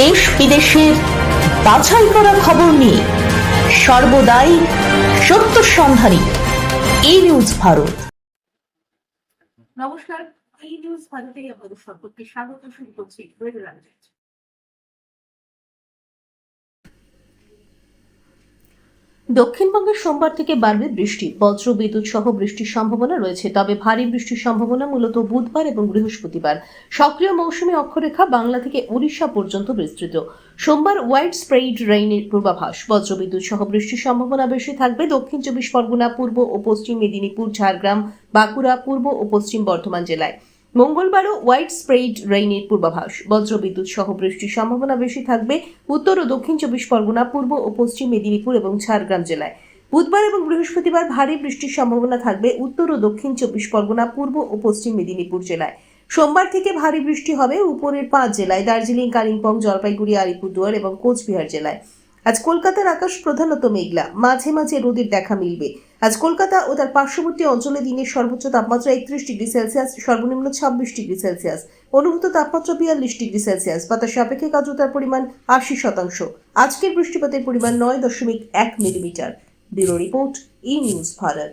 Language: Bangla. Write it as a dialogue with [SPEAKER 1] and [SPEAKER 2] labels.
[SPEAKER 1] দেশ বিদেশের বাছাই করা খবর নিয়ে সর্বদাই সত্য সন্ধানী। এই নিউজ ভারত।
[SPEAKER 2] নমস্কার, এই নিউজ ভারতে আপনাদের সকলকে স্বাগত শুরু করছি।
[SPEAKER 1] দক্ষিণবঙ্গের সোমবার থেকে বাড়বে বৃষ্টি। বজ্র, বিদ্যুৎ সহ বৃষ্টির সম্ভাবনা রয়েছে, তবে ভারী বৃষ্টির সম্ভাবনা মূলত বুধবার এবং বৃহস্পতিবার। সক্রিয় মৌসুমী অক্ষরেখা বাংলা থেকে উড়িষ্যা পর্যন্ত বিস্তৃত। সোমবার হোয়াইট স্প্রেড রেইনের পূর্বাভাস। বজ্রবিদ্যুৎ সহ বৃষ্টির সম্ভাবনা বেশি থাকবে দক্ষিণ চব্বিশ পরগনা, পূর্ব ও পশ্চিম মেদিনীপুর, ঝাড়গ্রাম, বাঁকুড়া, পূর্ব ও পশ্চিম বর্ধমান জেলায়। মঙ্গলবারও হোয়াইট স্প্রেড রেইনের পূর্বাভাস। বজ্রবিদ্যুৎ সহ বৃষ্টির সম্ভাবনা বেশি থাকবে উত্তর ও দক্ষিণ চব্বিশ পরগনা, পূর্ব ও পশ্চিম মেদিনীপুর এবং ঝাড়গ্রাম জেলায়। বুধবার এবং বৃহস্পতিবার ভারী বৃষ্টির সম্ভাবনা থাকবে উত্তর ও দক্ষিণ চব্বিশ পরগনা, পূর্ব ও পশ্চিম মেদিনীপুর জেলায়। সোমবার থেকে ভারী বৃষ্টি হবে উপরের পাঁচ জেলায়, দার্জিলিং, কালিম্পং, জলপাইগুড়ি, আলিপুরদুয়ার এবং কোচবিহার জেলায়। আজ কলকাতার আকাশ প্রধানত মেঘলা, মাঝে মাঝে রোদের দেখা মিলবে। আজ কলকাতা ও তার পার্শ্ববর্তী অঞ্চলে দিনের সর্বোচ্চ তাপমাত্রা একত্রিশ ডিগ্রি সেলসিয়াস, সর্বনিম্ন ছাব্বিশ ডিগ্রি সেলসিয়াস। অনুভূত তাপমাত্রা বিয়াল্লিশ ডিগ্রি সেলসিয়াস। বাতাস আপেক্ষিক আর্দ্রতার পরিমাণ আশি শতাংশ। আজকের বৃষ্টিপাতের পরিমাণ নয় দশমিক এক millimetre. Bureau report E news Bharat.